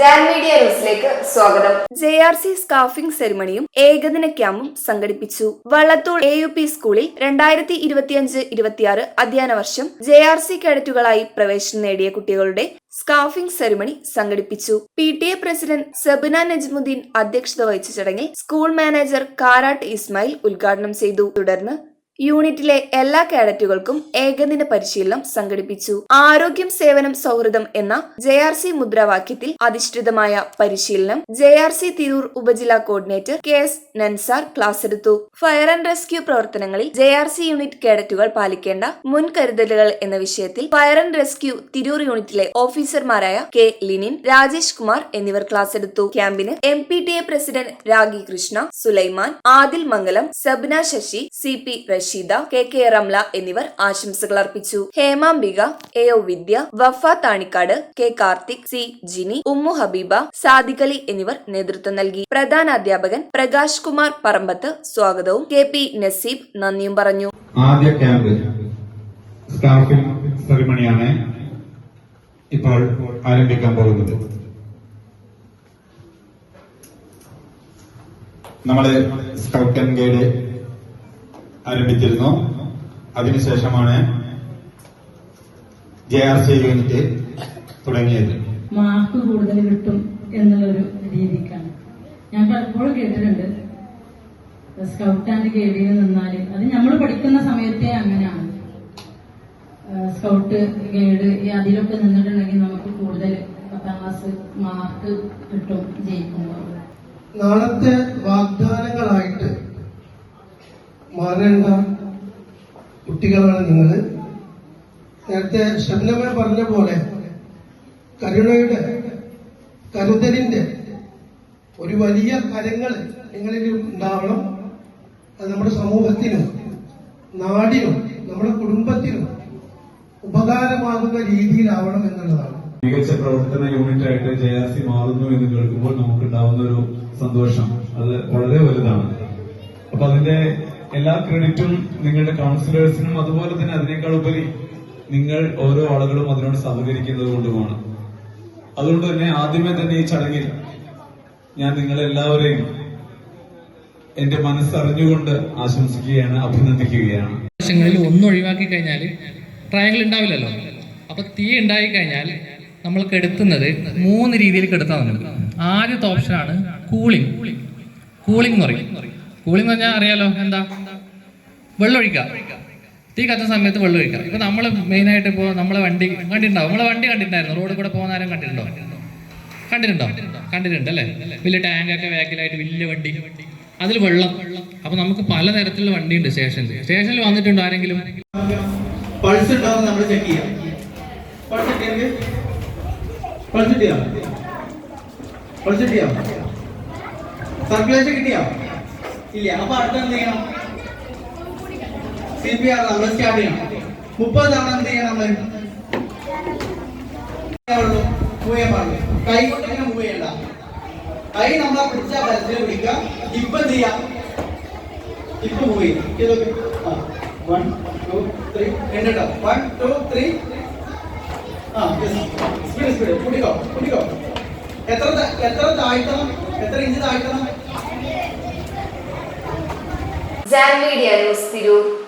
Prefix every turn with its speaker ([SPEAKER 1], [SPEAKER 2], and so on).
[SPEAKER 1] Media സ്വാഗതം.
[SPEAKER 2] J R C scarfing സെറിമണിയും ഏകദിന ക്യാമ്പും സംഘടിപ്പിച്ചു. വള്ളത്തോൾ എ യു പി സ്കൂളിൽ രണ്ടായിരത്തി ഇരുപത്തിയഞ്ച് ഇരുപത്തിയാറ് അധ്യയന വർഷം ജെ ആർ സി കേഡറ്റുകളായി പ്രവേശനം നേടിയ കുട്ടികളുടെ സ്കാഫിംഗ് സെറിമണി സംഘടിപ്പിച്ചു. P T A president Sabina Najmuddin അധ്യക്ഷത വഹിച്ച ചടങ്ങിൽ സ്കൂൾ മാനേജർ കാരാട്ട് ഇസ്മായിൽ ഉദ്ഘാടനം ചെയ്തു. തുടർന്ന് യൂണിറ്റിലെ എല്ലാ കാഡറ്റുകൾക്കും ഏകദിന പരിശീലനം സംഘടിപ്പിച്ചു. ആരോഗ്യം സേവനം സൗഹൃദം എന്ന ജെ ആർ സി മുദ്രാവാക്യത്തിൽ അധിഷ്ഠിതമായ പരിശീലനം ജെ ആർ സി തിരൂർ ഉപജില്ലാ coordinator K S Nansar class എടുത്തു ഫയർ ആൻഡ് റെസ്ക്യൂ പ്രവർത്തനങ്ങളിൽ ജെ ആർ സി യൂണിറ്റ് കേഡറ്റുകൾ പാലിക്കേണ്ട മുൻകരുതലുകൾ എന്ന വിഷയത്തിൽ ഫയർ ആൻഡ് റെസ്ക്യൂ തിരൂർ യൂണിറ്റിലെ ഓഫീസർമാരായ കെ ലിനിൻ രാജേഷ് കുമാർ എന്നിവർ ക്ലാസ് എടുത്തു ക്യാമ്പിന് M P T A president Ragi Krishna Sulaiman Adil Mangalam Sabna Sasi C P Rasheeda K K Ramla എന്നിവർ ആശംസകൾ അർപ്പിച്ചു. Hemambika A O Vidya Vafa Thanikkad K Karthik C Jini Ummu Habeeba Sadiqali എന്നിവർ നേതൃത്വം നൽകി. പ്രധാന അധ്യാപകൻ പ്രകാശ് കുമാർ പറമ്പത്ത് സ്വാഗതവും K P നസീബ് നന്ദിയും പറഞ്ഞു.
[SPEAKER 3] ആദ്യ ക്യാമ്പ് സ്റ്റാഫിംഗ് സെറിമണിയാണ് ഇപ്പോൾ ആരംഭിക്കാൻ പോകുന്നത്. നമ്മൾ സ്കൗട്ട് ആൻഡ് ഗൈഡ് ആരംഭിച്ചിരുന്നു. അതിനുശേഷമാണ് ജെ ആർ സി യൂണിറ്റ് തുടങ്ങിയത്.
[SPEAKER 4] മാർക്ക് കൂടുതൽ കിട്ടും എന്നുള്ളൊരു രീതിക്കാണ്. ഞാൻ പലപ്പോഴും കേട്ടിട്ടുണ്ട്. സ്കൗട്ട് ആൻഡ് ഗൈഡിൽ നിന്നാൽ അത് നമ്മൾ പഠിക്കുന്ന സമയത്തെ അങ്ങനെയാണ്. സ്കൗട്ട് ഗൈഡ് ഈ അതിലൊക്കെ നിന്നിട്ടുണ്ടെങ്കിൽ നമുക്ക് കൂടുതൽ പത്താം ക്ലാസ് മാർക്ക് കിട്ടും ജയിക്കുമ്പോൾ.
[SPEAKER 5] നാളത്തെ വാഗ്ദാനങ്ങളായിട്ട് മാറേണ്ട കുട്ടികളാണ് നിങ്ങൾ നേരത്തെ ഷബ്നമ പറഞ്ഞ പോലെ കരുണയുടെ കരുതലിന്റെ ഒരു വലിയ കരങ്ങൾ നിങ്ങളിൽ ഉണ്ടാവണം. അത് നമ്മുടെ സമൂഹത്തിനും നാടിനും നമ്മുടെ കുടുംബത്തിനും ഉപകാരമാകുന്ന രീതിയിലാവണം എന്നുള്ളതാണ്.
[SPEAKER 6] മികച്ച പ്രവർത്തന യൂണിറ്റ് ആയിട്ട് ജെ ആർ സി മാറുന്നു എന്ന് കേൾക്കുമ്പോൾ നമുക്ക് നമുക്കുണ്ടാവുന്ന ഒരു സന്തോഷം. അത് വളരെ വലുതാണ്. അപ്പൊ അതിന്റെ എല്ലാ ക്രെഡിറ്റും നിങ്ങളുടെ കൗൺസിലേഴ്സിനും അതുപോലെ തന്നെ അതിനേക്കാൾ ഉപരി നിങ്ങൾ ഓരോ ആളുകളും അതിനോട് സഹകരിക്കുന്നത് കൊണ്ടുമാണ്. അതുകൊണ്ട് തന്നെ ആദ്യമേ തന്നെ ഈ ചടങ്ങിൽ ഞാൻ നിങ്ങളെല്ലാവരെയും എന്റെ മനസ്സറിഞ്ഞുകൊണ്ട് ആശംസിക്കുകയാണ് അഭിനന്ദിക്കുകയാണ്.
[SPEAKER 7] വശങ്ങളിൽ ഒന്ന് ഒഴിവാക്കി കഴിഞ്ഞാൽ ട്രയാങ്കിൾ ഉണ്ടാവില്ലല്ലോ? അപ്പൊ തീ ഉണ്ടായി കഴിഞ്ഞാൽ നമ്മൾ കെടുത്തുന്നത് മൂന്ന് രീതിയിൽ നമുക്ക് ആദ്യത്തെ ഓപ്ഷനാണ് കൂളിംഗ് കൂളിംഗ് എന്ന് പറയും. കൂളിംഗ് പറഞ്ഞാൽ അറിയാലോ എന്താ? വെള്ളമൊഴിക്കുക. തീ കത്തുന്ന സമയത്ത് വെള്ളമൊഴിക്കുക. ഇപ്പൊ നമ്മൾ മെയിനായിട്ട് ഇപ്പോൾ നമ്മളെ വണ്ടി കണ്ടിട്ടുണ്ടാവും നമ്മളെ വണ്ടി കണ്ടിട്ടുണ്ടായിരുന്നു. റോഡ് കൂടെ പോകുന്ന ആരും കണ്ടിട്ടുണ്ടോ? കണ്ടിട്ടുണ്ടോ? കണ്ടിട്ടുണ്ട് അല്ലേ? വലിയ ടാങ്കൊക്കെ ബാക്കിലായിട്ട് വലിയ വണ്ടി. അതിൽ വെള്ളം. അപ്പൊ നമുക്ക് പലതരത്തിലുള്ള വണ്ടി ഉണ്ട് സ്റ്റേഷനിൽ. സ്റ്റേഷനിൽ വന്നിട്ടുണ്ടോ ആരെങ്കിലും?
[SPEAKER 8] പൾസ് ഉണ്ടാവും നമ്മൾ ചെക്ക് ചെയ്യാം. പൾസ് പൾസ് പൾസ് കിട്ടിയോ സർക്കുലേഷൻ കിട്ടിയോ? ഇല്ല അപ്പൊ അടുത്ത എന്ത് ചെയ്യണം? സി പി ആർ നമ്മൾ സ്റ്റാർട്ട് ചെയ്യണം. മുപ്പത് തവണ എന്ത് ചെയ്യണം നമ്മൾ കൈ കൊണ്ട് മൂവ് ചെയ്യണ്ട. കൈ നമ്മളെ പിടിച്ച ബലത്തിൽ പിടിക്കുക. ഇപ്പൊ എന്ത് ചെയ്യാം ഇപ്പൊ മൂവ് ചെയ്യാം ഇതൊക്കെ വൺ ത്രീ ആ സ്പീഡ് സ്പീഡ് കൂട്ടിക്കോ കൂട്ടിക്കോ. എത്ര എത്ര താഴ്ത്തണം? എത്ര inch താഴ്ത്തണം?
[SPEAKER 1] Jan media news Tirur